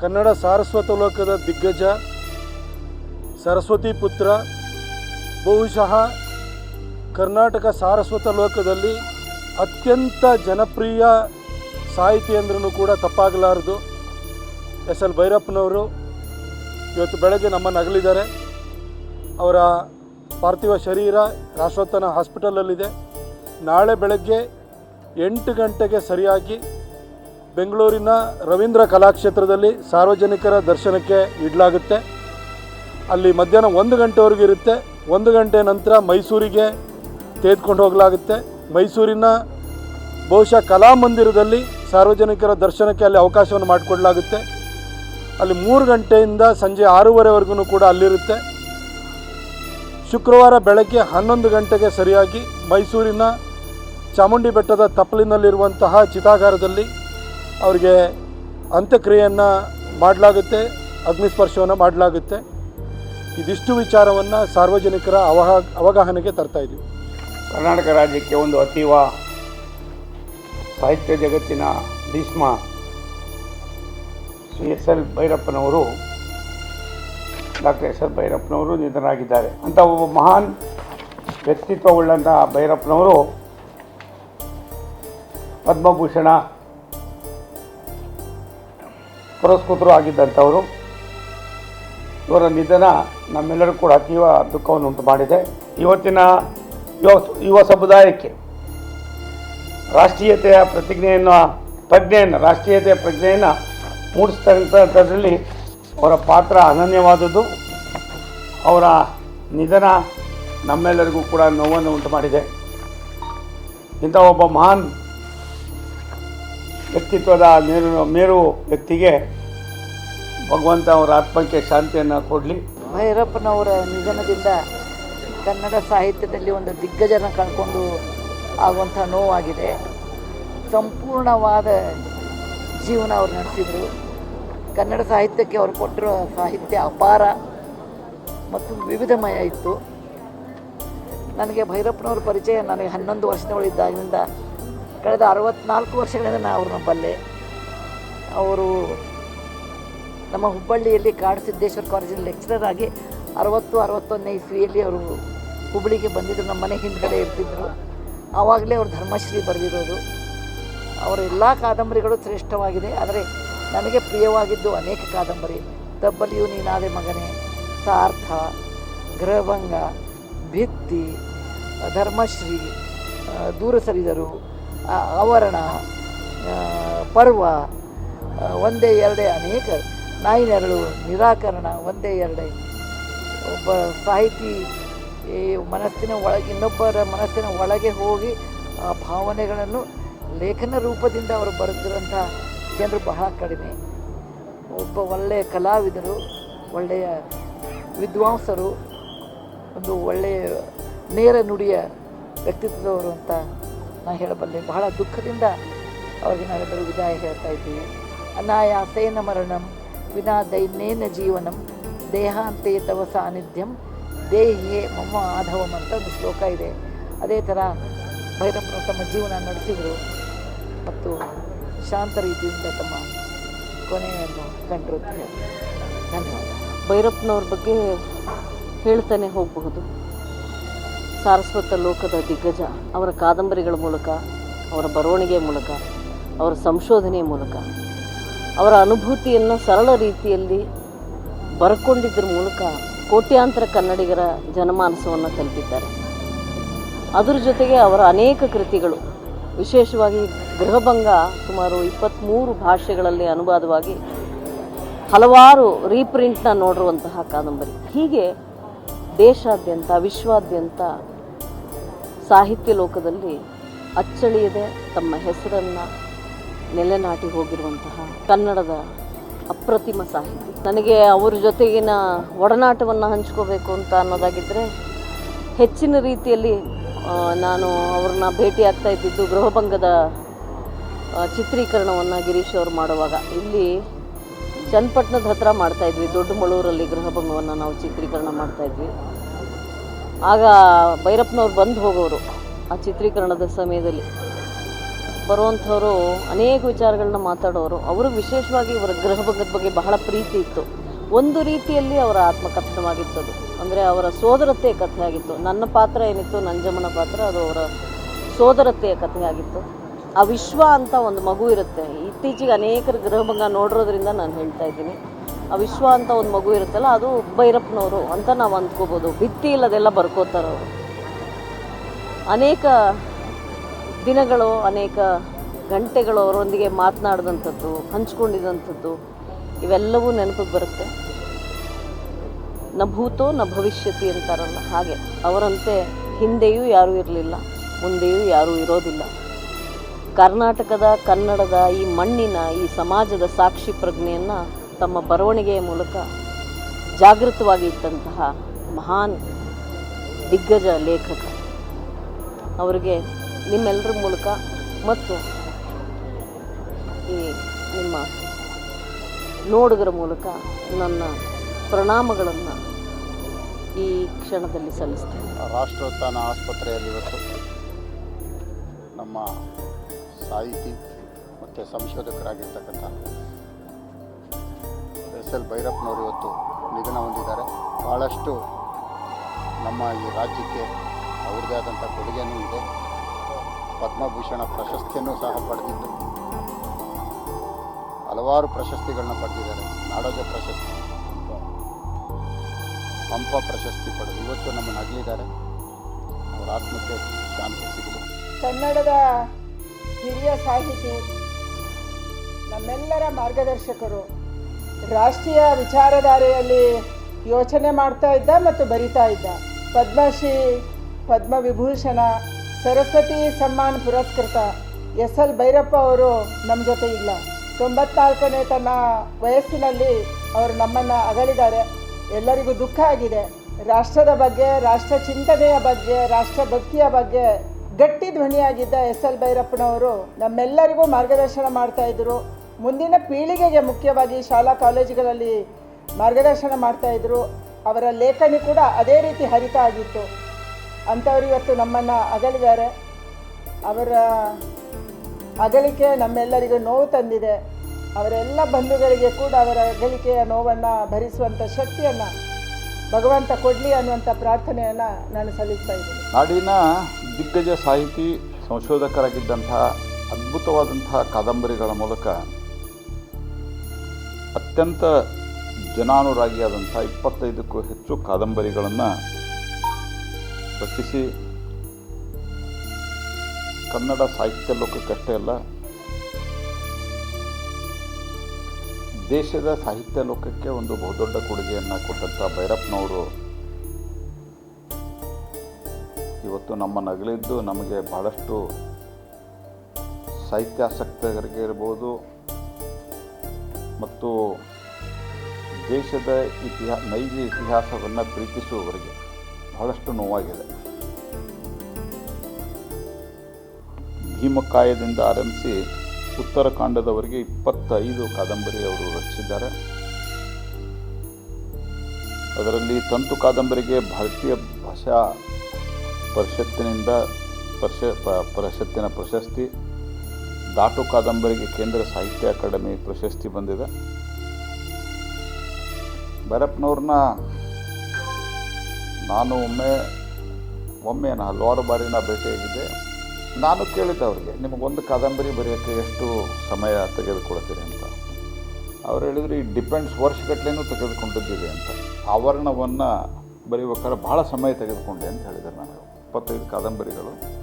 ಕನ್ನಡ ಸಾರಸ್ವತ ಲೋಕದ ದಿಗ್ಗಜ, ಸರಸ್ವತಿ ಪುತ್ರ, ಬಹುಶಃ ಕರ್ನಾಟಕ ಸಾರಸ್ವತ ಲೋಕದಲ್ಲಿ ಅತ್ಯಂತ ಜನಪ್ರಿಯ ಸಾಹಿತಿ ಅಂದ್ರೂ ಕೂಡ ತಪ್ಪಾಗಲಾರದು. ಎಸ್ ಎಲ್ ಭೈರಪ್ಪನವರು ಇವತ್ತು ಬೆಳಗ್ಗೆ ನಮ್ಮನ್ನು ಅಗಲಿದ್ದಾರೆ ಅವರ ಪಾರ್ಥಿವ ಶರೀರ ರಾಷ್ಟ್ರೋತ್ತನ ಹಾಸ್ಪಿಟಲಲ್ಲಿದೆ. ನಾಳೆ ಬೆಳಗ್ಗೆ ಎಂಟು ಗಂಟೆಗೆ ಸರಿಯಾಗಿ ಬೆಂಗಳೂರಿನ ರವೀಂದ್ರ ಕಲಾಕ್ಷೇತ್ರದಲ್ಲಿ ಸಾರ್ವಜನಿಕರ ದರ್ಶನಕ್ಕೆ ಇಡಲಾಗುತ್ತೆ. ಅಲ್ಲಿ ಮಧ್ಯಾಹ್ನ ಒಂದು ಗಂಟೆವರೆಗೂ ಇರುತ್ತೆ. ಒಂದು ಗಂಟೆ ನಂತರ ಮೈಸೂರಿಗೆ ತೆಗೆದುಕೊಂಡು ಹೋಗಲಾಗುತ್ತೆ. ಮೈಸೂರಿನ ಬಹುಶಃ ಕಲಾಮಂದಿರದಲ್ಲಿ ಸಾರ್ವಜನಿಕರ ದರ್ಶನಕ್ಕೆ ಅಲ್ಲಿ ಅವಕಾಶವನ್ನು ಮಾಡಿಕೊಡಲಾಗುತ್ತೆ. ಅಲ್ಲಿ ಮೂರು ಗಂಟೆಯಿಂದ ಸಂಜೆ ಆರೂವರೆವರೆಗೂ ಕೂಡ ಅಲ್ಲಿರುತ್ತೆ. ಶುಕ್ರವಾರ ಬೆಳಗ್ಗೆ ಹನ್ನೊಂದು ಗಂಟೆಗೆ ಸರಿಯಾಗಿ ಮೈಸೂರಿನ ಚಾಮುಂಡಿ ಬೆಟ್ಟದ ತಪ್ಪಲಿನಲ್ಲಿರುವಂತಹ ಚಿತಾಗಾರದಲ್ಲಿ ಅವರಿಗೆ ಅಂತ್ಯಕ್ರಿಯೆಯನ್ನು ಮಾಡಲಾಗುತ್ತೆ, ಅಗ್ನಿಸ್ಪರ್ಶವನ್ನು ಮಾಡಲಾಗುತ್ತೆ. ಇದಿಷ್ಟು ವಿಚಾರವನ್ನು ಸಾರ್ವಜನಿಕರ ಅವಹ, ಅವಗಾಹನೆಗೆ ತರ್ತಾ ಕರ್ನಾಟಕ ರಾಜ್ಯಕ್ಕೆ ಒಂದು ಅತೀವ ಸಾಹಿತ್ಯ ಜಗತ್ತಿನ ಭೀಷ್ಮ ಶ್ರೀ ಎಸ್ ಎಲ್ ಭೈರಪ್ಪನವರು, ಡಾಕ್ಟರ್ ಎಸ್ ಎಲ್ ಭೈರಪ್ಪನವರು ನಿಧನರಾಗಿದ್ದಾರೆ. ಅಂತ ಒಬ್ಬ ಮಹಾನ್ ವ್ಯಕ್ತಿತ್ವವುಳ್ಳಂಥ ಭೈರಪ್ಪನವರು, ಪದ್ಮಭೂಷಣ ಪುರಸ್ಕೃತರು ಆಗಿದ್ದಂಥವರು. ಇವರ ನಿಧನ ನಮ್ಮೆಲ್ಲರೂ ಕೂಡ ಅತೀವ ದುಃಖವನ್ನು ಉಂಟು ಮಾಡಿದೆ. ಇವತ್ತಿನ ಯುವ ಯುವ ಸಮುದಾಯಕ್ಕೆ ರಾಷ್ಟ್ರೀಯತೆಯ ಪ್ರತಿಜ್ಞೆಯನ್ನು, ಪ್ರಜ್ಞೆಯನ್ನು, ರಾಷ್ಟ್ರೀಯತೆಯ ಪ್ರಜ್ಞೆಯನ್ನು ಮೂಡಿಸ್ತಕ್ಕಂಥದ್ರಲ್ಲಿ ಅವರ ಪಾತ್ರ ಅನನ್ಯವಾದದ್ದು. ಅವರ ನಿಧನ ನಮ್ಮೆಲ್ಲರಿಗೂ ಕೂಡ ನೋವನ್ನು ಉಂಟು ಮಾಡಿದೆ. ಇಂಥ ಒಬ್ಬ ಮಹಾನ್ ವ್ಯಕ್ತಿತ್ವದ ಮೇರು ಮೇರು ವ್ಯಕ್ತಿಗೆ ಭಗವಂತ ಅವರ ಆತ್ಮಕ್ಕೆ ಶಾಂತಿಯನ್ನು ಕೊಡಲಿ. ಭೈರಪ್ಪನವರ ನಿಧನದಿಂದ ಕನ್ನಡ ಸಾಹಿತ್ಯದಲ್ಲಿ ಒಂದು ದಿಗ್ಗಜನ ಕಳ್ಕೊಂಡು ಆಗುವಂಥ ನೋವಾಗಿದೆ. ಸಂಪೂರ್ಣವಾದ ಜೀವನ ಅವ್ರು ನಡೆಸಿದರು. ಕನ್ನಡ ಸಾಹಿತ್ಯಕ್ಕೆ ಅವರು ಕೊಟ್ಟಿರೋ ಸಾಹಿತ್ಯ ಅಪಾರ ಮತ್ತು ವಿವಿಧಮಯ ಇತ್ತು. ನನಗೆ ಭೈರಪ್ಪನವ್ರ ಪರಿಚಯ ನನಗೆ ಹನ್ನೊಂದು ವರ್ಷದವಳಿದ್ದಾಗಿನಿಂದ ಕಳೆದ ಅರವತ್ನಾಲ್ಕು ವರ್ಷಗಳಿಂದ ನಾನು ಅವ್ರನ್ನ ಬಲ್ಲೆ ಅವರು ನಮ್ಮ ಹುಬ್ಬಳ್ಳಿಯಲ್ಲಿ ಕಾಡು ಸಿದ್ದೇಶ್ವರ ಕಾಲೇಜಿನ ಲೆಕ್ಚರರ್ ಆಗಿ ಅರವತ್ತು, ಅರವತ್ತೊಂದನೇ ಇಸ್ವಿಯಲ್ಲಿ ಅವರು ಹುಬ್ಬಳ್ಳಿಗೆ ಬಂದಿದ್ದರು ನಮ್ಮ ಮನೆ ಹಿಂದ್ಗಡೆ ಇರ್ತಿದ್ದರು ಆವಾಗಲೇ ಅವರು ಧರ್ಮಶ್ರೀ ಬರೆದಿರೋದು. ಅವರ ಎಲ್ಲ ಕಾದಂಬರಿಗಳು ಶ್ರೇಷ್ಠವಾಗಿದೆ. ಆದರೆ ನನಗೆ ಪ್ರಿಯವಾಗಿದ್ದು ಅನೇಕ ಕಾದಂಬರಿ. ತಬ್ಬಲಿಯು ನೀನಾದೆ ಮಗನೇ, ಸಾರ್ಥ, ಗೃಹಭಂಗ, ಭಿತ್ತಿ, ಧರ್ಮಶ್ರೀ ದೂರ ಸರಿದರು ಆ, ಆವರಣ ಪರ್ವ ಒಂದೇ ಎರಡೇ ಅನೇಕ ನಾಯಿ ನೆರಳು ನಿರಾಕರಣ ಒಂದೇ ಎರಡೇ. ಒಬ್ಬ ಸಾಹಿತಿ ಈ ಮನಸ್ಸಿನ ಒಳಗೆ ಇನ್ನೊಬ್ಬರ ಮನಸ್ಸಿನ ಒಳಗೆ ಹೋಗಿ ಆ ಭಾವನೆಗಳನ್ನು ಲೇಖನ ರೂಪದಿಂದ ಅವರು ಬರೆದಿರುವಂಥ ಜನರು ಬಹಳ ಕಡಿಮೆ. ಒಬ್ಬ ಒಳ್ಳೆಯ ಕಲಾವಿದರು ಒಳ್ಳೆಯ ವಿದ್ವಾಂಸರು ಒಂದು ಒಳ್ಳೆಯ ನೇರ ನುಡಿಯ ವ್ಯಕ್ತಿತ್ವದವರು ಅಂತ ನಾನು ಹೇಳಬಲ್ಲೆ. ಬಹಳ ದುಃಖದಿಂದ ಅವರಿಗೆ ನಾವೆಲ್ಲರೂ ವಿದಾಯ ಹೇಳ್ತಾ ಇದ್ದೀವಿ. ಅನಾಯಾಸೇನ ಮರಣಂ ವಿನಾ ದೈನ್ಯೇನ ಜೀವನಂ, ದೇಹಾಂತೇ ತವ ಸಾನ್ನಿಧ್ಯಂ, ದೇಹಿಯೇ ಮಮ್ಮ ಆಧವಂ ಅಂತ ಒಂದು ಶ್ಲೋಕ ಇದೆ. ಅದೇ ಥರ ಭೈರಪ್ಪನ ತಮ್ಮ ಜೀವನ ನಡೆಸಿದರು. ಮತ್ತು ಶಾಂತ ರೀತಿಯಿಂದ ತಮ್ಮ ಕೊನೆಯನ್ನು ಕಂಡಿರುತ್ತೆ ಧನ್ಯವಾದ. ಭೈರಪ್ಪನವ್ರ ಬಗ್ಗೆ ಹೇಳ್ತಾನೆ ಹೋಗಬಹುದು. ಸಾರಸ್ವತ ಲೋಕದ ದಿಗ್ಗಜ, ಅವರ ಕಾದಂಬರಿಗಳ ಮೂಲಕ, ಅವರ ಬರವಣಿಗೆ ಮೂಲಕ, ಅವರ ಸಂಶೋಧನೆಯ ಮೂಲಕ, ಅವರ ಅನುಭೂತಿಯನ್ನು ಸರಳ ರೀತಿಯಲ್ಲಿ ಬರ್ಕೊಂಡಿದ್ದರ ಮೂಲಕ ಕೋಟ್ಯಾಂತರ ಕನ್ನಡಿಗರ ಜನಮಾನಸವನ್ನು ತಲುಪಿದ್ದಾರೆ. ಅದರ ಜೊತೆಗೆ ಅವರ ಅನೇಕ ಕೃತಿಗಳು, ವಿಶೇಷವಾಗಿ ಗೃಹಭಂಗ ಸುಮಾರು ಇಪ್ಪತ್ತ್ಮೂರು ಭಾಷೆಗಳಲ್ಲಿ ಅನುವಾದವಾಗಿ ಹಲವಾರು ರೀಪ್ರಿಂಟ್ನ ನೋಡಿರುವಂತಹ ಕಾದಂಬರಿ. ಹೀಗೆ ದೇಶಾದ್ಯಂತ, ವಿಶ್ವಾದ್ಯಂತ ಸಾಹಿತ್ಯ ಲೋಕದಲ್ಲಿ ಅಚ್ಚಳಿಯದೆ ತಮ್ಮ ಹೆಸರನ್ನು ನೆಲೆನಾಟಿ ಹೋಗಿರುವಂತಹ ಕನ್ನಡದ ಅಪ್ರತಿಮ ಸಾಹಿತಿ. ನನಗೆ ಅವ್ರ ಜೊತೆಗಿನ ಒಡನಾಟವನ್ನು ಹಂಚ್ಕೋಬೇಕು ಅಂತ ಅನ್ನೋದಾಗಿದ್ದರೆ ಹೆಚ್ಚಿನ ರೀತಿಯಲ್ಲಿ ನಾನು ಅವ್ರನ್ನ ಭೇಟಿ ಆಗ್ತಾ ಇದ್ದಿದ್ದು ಗೃಹಭಂಗದ ಚಿತ್ರೀಕರಣವನ್ನು ಗಿರೀಶ್ ಅವರು ಮಾಡುವಾಗ. ಇಲ್ಲಿ ಚನ್ನಪಟ್ಟಣದ ಹತ್ರ ಮಾಡ್ತಾಯಿದ್ವಿ ದೊಡ್ಡ ಮಳೂರಲ್ಲಿ ಗೃಹಭಂಗವನ್ನು ನಾವು ಚಿತ್ರೀಕರಣ ಮಾಡ್ತಾ ಇದ್ವಿ. ಆಗ ಭೈರಪ್ಪನವ್ರು ಬಂದು ಹೋಗೋರು ಆ ಚಿತ್ರೀಕರಣದ ಸಮಯದಲ್ಲಿ. ಬರುವಂಥವರು ಅನೇಕ ವಿಚಾರಗಳನ್ನ ಮಾತಾಡೋರು. ಅವರು ವಿಶೇಷವಾಗಿ ಇವರ ಗೃಹ ಬಗ್ಗೆ ಬಹಳ ಪ್ರೀತಿ ಇತ್ತು. ಒಂದು ರೀತಿಯಲ್ಲಿ ಅವರ ಆತ್ಮಕಥನವಾಗಿತ್ತದು ಅಂದರೆ ಅವರ ಸೋದರತೆಯ ಕಥೆ ಆಗಿತ್ತು. ನನ್ನ ಪಾತ್ರ ಏನಿತ್ತು? ನಂಜಮ್ಮನ ಪಾತ್ರ. ಅದು ಅವರ ಸೋದರತೆಯ ಕಥೆ ಆಗಿತ್ತು. ಆ ವಿಶ್ವ ಅಂತ ಒಂದು ಮಗು ಇರುತ್ತೆ. ಇತ್ತೀಚೆಗೆ ಅನೇಕರ ಗೃಹಭಂಗ ನೋಡಿರೋದ್ರಿಂದ ನಾನು ಹೇಳ್ತಾ ಇದ್ದೀನಿ. ವಿಶ್ವ ಅಂತ ಒಂದು ಮಗು ಇರುತ್ತಲ್ಲ, ಅದು ಭೈರಪ್ಪನವರು ಅಂತ ನಾವು ಅಂದ್ಕೋಬೋದು. ಭಿತ್ತಿ ಇಲ್ಲದೆಲ್ಲ ಬರ್ಕೋತಾರೆ ಅವರು. ಅನೇಕ ದಿನಗಳು, ಅನೇಕ ಗಂಟೆಗಳು ಅವರೊಂದಿಗೆ ಮಾತನಾಡಿದಂಥದ್ದು ಹಂಚ್ಕೊಂಡಿದ್ದಂಥದ್ದು ಇವೆಲ್ಲವೂ ನೆನಪಿಗೆ ಬರುತ್ತೆ. ನ ಭೂತೋ, ನ ಭವಿಷ್ಯತಿ ಅಂತಾರಲ್ಲ, ಹಾಗೆ. ಅವರಂತೆ ಹಿಂದೆಯೂ ಯಾರೂ ಇರಲಿಲ್ಲ, ಮುಂದೆಯೂ ಯಾರೂ ಇರೋದಿಲ್ಲ. ಕರ್ನಾಟಕದ, ಕನ್ನಡದ ಈ ಮಣ್ಣಿನ, ಈ ಸಮಾಜದ ಸಾಕ್ಷಿ ಪ್ರಜ್ಞೆಯನ್ನು ತಮ್ಮ ಬರವಣಿಗೆಯ ಮೂಲಕ ಜಾಗೃತವಾಗಿ ಇದ್ದಂತಹ ಮಹಾನ್ ದಿಗ್ಗಜ ಲೇಖಕ. ಅವರಿಗೆ ನಿಮ್ಮೆಲ್ಲರ ಮೂಲಕ ಮತ್ತು ಈ ನಿಮ್ಮ ನೋಡುಗರ ಮೂಲಕ ನನ್ನ ಪ್ರಣಾಮಗಳನ್ನು ಈ ಕ್ಷಣದಲ್ಲಿ ಸಲ್ಲಿಸ್ತೇನೆ. ರಾಷ್ಟ್ರೋತ್ಥಾನ ಆಸ್ಪತ್ರೆಯಲ್ಲಿ ಇವತ್ತು ನಮ್ಮ ಸಾಹಿತಿ ಮತ್ತು ಸಂಶೋಧಕರಾಗಿರ್ತಕ್ಕಂಥ ಎಸ್ ಎಲ್ ಭೈರಪ್ಪನವರು ಇವತ್ತು ನಿಧನ ಹೊಂದಿದ್ದಾರೆ. ಭಾಳಷ್ಟು ನಮ್ಮ ಈ ರಾಜ್ಯಕ್ಕೆ ಅವ್ರದ್ದೇ ಆದಂಥ ಕೊಡುಗೆನೂ ಇದೆ. ಪದ್ಮಭೂಷಣ ಪ್ರಶಸ್ತಿಯನ್ನು ಸಹ ಪಡೆದಿದ್ದು. ಹಲವಾರು ಪ್ರಶಸ್ತಿಗಳನ್ನ ಪಡೆದಿದ್ದಾರೆ. ನಾಡೋಜ ಪ್ರಶಸ್ತಿ, ಪಂಪ ಪ್ರಶಸ್ತಿ ಪಡೆದು ಇವತ್ತು ನಮ್ಮನ್ನು ಅಗಲಿದ್ದಾರೆ ಅವರ ಆತ್ಮಕ್ಕೆ ಶಾಂತಿ ಸಿಗಲಿ. ಕನ್ನಡದ ಹಿರಿಯ ಸಾಹಿತಿ, ನಮ್ಮೆಲ್ಲರ ಮಾರ್ಗದರ್ಶಕರು ರಾಷ್ಟ್ರೀಯ ವಿಚಾರಧಾರೆಯಲ್ಲಿ ಯೋಚನೆ ಮಾಡ್ತಾ ಇದ್ದ ಮತ್ತು ಬರಿತಾ ಇದ್ದ. ಪದ್ಮಶ್ರೀ, ಪದ್ಮವಿಭೂಷಣ, ಸರಸ್ವತಿ ಸಮ್ಮಾನ್ ಪುರಸ್ಕೃತ ಎಸ್ ಎಲ್ ಭೈರಪ್ಪ ಅವರು ನಮ್ಮ ಜೊತೆ ಇಲ್ಲ. ತೊಂಬತ್ನಾಲ್ಕನೇ ತನ್ನ ವಯಸ್ಸಿನಲ್ಲಿ ಅವರು ನಮ್ಮನ್ನು ಅಗಲಿದ್ದಾರೆ. ಎಲ್ಲರಿಗೂ ದುಃಖ ಆಗಿದೆ. ರಾಷ್ಟ್ರದ ಬಗ್ಗೆ, ರಾಷ್ಟ್ರ ಚಿಂತನೆಯ ಬಗ್ಗೆ, ರಾಷ್ಟ್ರ ಭಕ್ತಿಯ ಬಗ್ಗೆ ಗಟ್ಟಿ ಧ್ವನಿಯಾಗಿದ್ದ ಎಸ್ ಎಲ್ ಭೈರಪ್ಪನವರು ನಮ್ಮೆಲ್ಲರಿಗೂ ಮಾರ್ಗದರ್ಶನ ಮಾಡ್ತಾ ಇದ್ರು. ಮುಂದಿನ ಪೀಳಿಗೆಗೆ ಮುಖ್ಯವಾಗಿ ಶಾಲಾ ಕಾಲೇಜುಗಳಲ್ಲಿ ಮಾರ್ಗದರ್ಶನ ಮಾಡ್ತಾ ಇದ್ರು. ಅವರ ಲೇಖನಿ ಕೂಡ ಅದೇ ರೀತಿ ಹರಿತ ಆಗಿತ್ತು. ಅಂಥವ್ರು ಇವತ್ತು ನಮ್ಮನ್ನು ಅಗಲಿದ್ದಾರೆ. ಅವರ ಅಗಲಿಕೆ ನಮ್ಮೆಲ್ಲರಿಗೂ ನೋವು ತಂದಿದೆ. ಅವರೆಲ್ಲ ಬಂಧುಗಳಿಗೆ ಕೂಡ ಅವರ ಅಗಲಿಕೆಯ ನೋವನ್ನು ಭರಿಸುವಂಥ ಶಕ್ತಿಯನ್ನು ಭಗವಂತ ಕೊಡಲಿ ಅನ್ನುವಂಥ ಪ್ರಾರ್ಥನೆಯನ್ನು ನಾನು ಸಲ್ಲಿಸ್ತಾ ಇದ್ದೀನಿ. ನಾಡಿನ ದಿಗ್ಗಜ ಸಾಹಿತಿ, ಸಂಶೋಧಕರಾಗಿದ್ದಂತಹ ಅದ್ಭುತವಾದಂತಹ ಕಾದಂಬರಿಗಳ ಮೂಲಕ ಅತ್ಯಂತ ಜನಾನುರಾಗಿಯಾದಂಥ ಇಪ್ಪತ್ತೈದಕ್ಕೂ ಹೆಚ್ಚು ಕಾದಂಬರಿಗಳನ್ನು ರಚಿಸಿ ಕನ್ನಡ ಸಾಹಿತ್ಯ ಲೋಕಕ್ಕಷ್ಟೇ ಅಲ್ಲ, ದೇಶದ ಸಾಹಿತ್ಯ ಲೋಕಕ್ಕೆ ಒಂದು ಬಹುದೊಡ್ಡ ಕೊಡುಗೆಯನ್ನು ಕೊಟ್ಟಂಥ ಭೈರಪ್ಪನವರು. ಇವತ್ತು ನಮ್ಮ ನಗಲಿದ್ದು ನಮಗೆ ಭಾಳಷ್ಟು ಸಾಹಿತ್ಯಾಸಕ್ತರಿಗೆ ಇರ್ಬೋದು ಮತ್ತು ದೇಶದ ಇತಿಹಾ, ನೈಜ ಇತಿಹಾಸವನ್ನು ಪ್ರೀತಿಸುವವರಿಗೆ ಬಹಳಷ್ಟು ನೋವಾಗಿದೆ. ಭೀಮಕಾಯದಿಂದ ಆರಂಭಿಸಿ ಉತ್ತರಕಾಂಡದವರೆಗೆ ಇಪ್ಪತ್ತೈದು ಕಾದಂಬರಿ ಅವರು ರಚಿಸಿದ್ದಾರೆ. ಅದರಲ್ಲಿ ತಂತು ಕಾದಂಬರಿಗೆ ಭಾರತೀಯ ಭಾಷಾ ಪರಿಷತ್ತಿನಿಂದ ಪರಿಷ ಪರಿಷತ್ತಿನ ಪ್ರಶಸ್ತಿ ದಾಟು ಕಾದಂಬರಿಗೆ ಕೇಂದ್ರ ಸಾಹಿತ್ಯ ಅಕಾಡೆಮಿ ಪ್ರಶಸ್ತಿ ಬಂದಿದೆ. ಭೈರಪ್ಪನವ್ರನ್ನ ನಾನು ಒಮ್ಮೆ ಒಮ್ಮೆ ನಾ ಹಲವಾರು ಬಾರಿ ನಾ ಭೇಟಿಯಾಗಿದ್ದೆ. ನಾನು ಕೇಳಿದ್ದೆ ಅವ್ರಿಗೆ, ನಿಮಗೊಂದು ಕಾದಂಬರಿ ಬರೆಯೋಕ್ಕೆ ಎಷ್ಟು ಸಮಯ ತೆಗೆದುಕೊಳ್ತೀರಿ ಅಂತ? ಅವ್ರು ಹೇಳಿದ್ರು ಈ ಡಿಪೆಂಡ್ಸ್ ವರ್ಷಗಟ್ಟಲೆನೂ ತೆಗೆದುಕೊಂಡಿದ್ದಿದೆ ಅಂತ. ಆವರಣವನ್ನು ಬರೀಬೇಕಾದ್ರೆ ಭಾಳ ಸಮಯ ತೆಗೆದುಕೊಂಡೆ ಅಂತ ಹೇಳಿದ್ದಾರೆ ನಾನು ಇಪ್ಪತ್ತೈದು ಕಾದಂಬರಿಗಳು.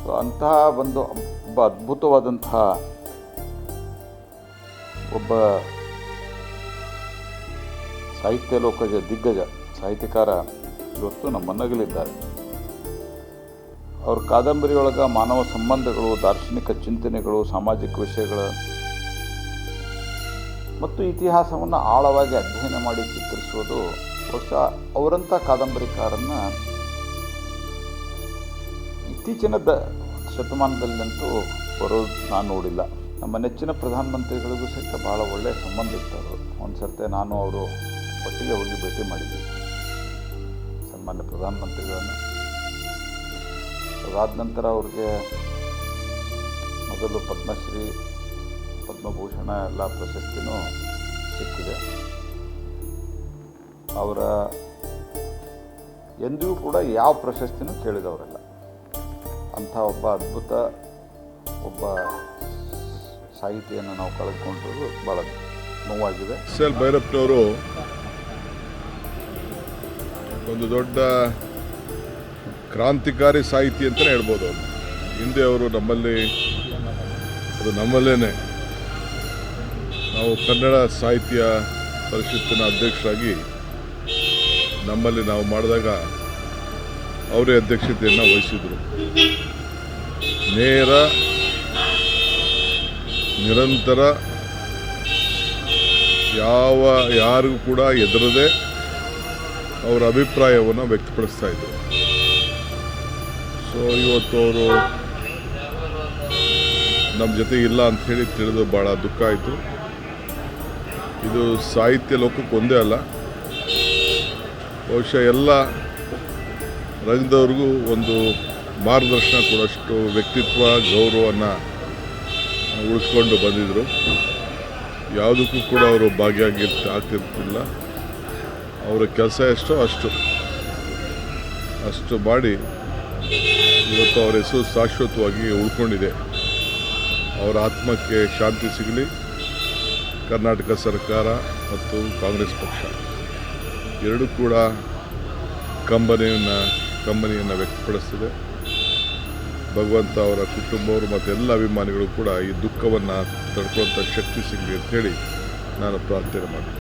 ಸೊ ಅಂತಹ ಒಂದು ಒಬ್ಬ ಅದ್ಭುತವಾದಂತಹ ಒಬ್ಬ ಸಾಹಿತ್ಯ ಲೋಕದ ದಿಗ್ಗಜ ಸಾಹಿತ್ಯಕಾರ ಇವತ್ತು ನಮ್ಮನ್ನಗಲಿದ್ದಾರೆ. ಅವ್ರ ಕಾದಂಬರಿಯೊಳಗೆ ಮಾನವ ಸಂಬಂಧಗಳು, ದಾರ್ಶನಿಕ ಚಿಂತನೆಗಳು, ಸಾಮಾಜಿಕ ವಿಷಯಗಳ ಮತ್ತು ಇತಿಹಾಸವನ್ನು ಆಳವಾಗಿ ಅಧ್ಯಯನ ಮಾಡಿ ಚಿತ್ರಿಸುವುದು ಬಹುಶಃ ಅವರಂಥ ಕಾದಂಬರಿಕಾರನ್ನ ಇತ್ತೀಚಿನ ದ ಶತಮಾನದಲ್ಲಂತೂ ಬರೋದು ನಾನು ನೋಡಿಲ್ಲ. ನಮ್ಮ ನೆಚ್ಚಿನ ಪ್ರಧಾನಮಂತ್ರಿಗಳಿಗೂ ಸಹಿತ ಭಾಳ ಒಳ್ಳೆಯ ಸಂಬಂಧ ಇತ್ತು ಒಂದು ಸರ್ತೆ ನಾನು ಅವರು ಒಟ್ಟಿಗೆ ಹೋಗಿ ಭೇಟಿ ಮಾಡಿದ್ವಿ. ಸನ್ಮಾನ್ಯ ಪ್ರಧಾನಮಂತ್ರಿಗಳನ್ನು. ಅದಾದ ನಂತರ ಅವ್ರಿಗೆ ಮೊದಲು ಪದ್ಮಶ್ರೀ, ಪದ್ಮಭೂಷಣ ಎಲ್ಲ ಪ್ರಶಸ್ತಿನೂ ಸಿಕ್ಕಿದೆ. ಅವರ ಎಂದಿಗೂ ಕೂಡ ಯಾವ ಪ್ರಶಸ್ತಿನೂ ಕೇಳಿದವರಲ್ಲ. ಅಂಥ ಒಬ್ಬ ಅದ್ಭುತ ಒಬ್ಬ ಸಾಹಿತಿಯನ್ನು ನಾವು ಕಳೆದುಕೊಂಡಿರೋದು ಭಾಳ ನೋವಾಗಿದೆ. ಎಲ್ ಭೈರಪ್ಪನವರು ಒಂದು ದೊಡ್ಡ ಕ್ರಾಂತಿಕಾರಿ ಸಾಹಿತಿ ಅಂತಲೇ ಹೇಳ್ಬೋದು ಅವರು. ಹಿಂದೆ ಅವರು ನಮ್ಮಲ್ಲಿ, ಅದು ನಮ್ಮಲ್ಲೇ ನಾವು ಕನ್ನಡ ಸಾಹಿತ್ಯ ಪರಿಷತ್ತಿನ ಅಧ್ಯಕ್ಷರಾಗಿ ನಮ್ಮಲ್ಲಿ ನಾವು ಮಾಡಿದಾಗ ಅವರೇ ಅಧ್ಯಕ್ಷತೆಯನ್ನು ವಹಿಸಿದರು. ನೇರ, ನಿರಂತರ, ಯಾವ, ಯಾರಿಗೂ ಕೂಡ ಎದುರದೆ ಅವರ ಅಭಿಪ್ರಾಯವನ್ನು ವ್ಯಕ್ತಪಡಿಸ್ತಾ ಇದ್ದರು ಸೊ ಇವತ್ತು ಅವರು ನಮ್ಮ ಜೊತೆ ಇಲ್ಲ ಅಂಥೇಳಿ ತಿಳಿದು ಭಾಳ ದುಃಖ ಆಯಿತು. ಇದು ಸಾಹಿತ್ಯ ಲೋಕಕ್ಕೆ ಒಂದೇ ಅಲ್ಲ. ಬಹುಶಃ ಎಲ್ಲ ರಂಗದವ್ರಿಗೂ ಒಂದು ಮಾರ್ಗದರ್ಶನ ಕೊಡೋಷ್ಟು ವ್ಯಕ್ತಿತ್ವ, ಗೌರವವನ್ನು ಉಳಿಸ್ಕೊಂಡು ಬಂದಿದ್ದರು ಯಾವುದಕ್ಕೂ ಕೂಡ ಅವರು ಭಾಗಿಯಾಗಿ ಆಗ್ತಿರ್ತಿಲ್ಲ. ಅವರ ಕೆಲಸ ಎಷ್ಟೋ ಅಷ್ಟು. ಅಷ್ಟು ಮಾಡಿ ಇವತ್ತು ಅವರ ಹೆಸರು ಶಾಶ್ವತವಾಗಿ ಉಳ್ಕೊಂಡಿದೆ. ಅವರ ಆತ್ಮಕ್ಕೆ ಶಾಂತಿ ಸಿಗಲಿ. ಕರ್ನಾಟಕ ಸರ್ಕಾರ ಮತ್ತು ಕಾಂಗ್ರೆಸ್ ಪಕ್ಷ. ಎರಡೂ ಕೂಡ ಕಂಬನಿಯನ್ನು ಕಂಬನಿಯನ್ನು ವ್ಯಕ್ತಪಡಿಸ್ತಿದೆ. ಭಗವಂತ ಅವರ ಕುಟುಂಬವರು ಮತ್ತು ಎಲ್ಲ ಅಭಿಮಾನಿಗಳು ಕೂಡ ಈ ದುಃಖವನ್ನು ತಡ್ಕೊಳ್ಳೋಂಥ ಶಕ್ತಿ ಸಿಗಲಿ ಅಂತೇಳಿ ನಾನು ಪ್ರಾರ್ಥನೆ ಮಾಡ್ತೀನಿ.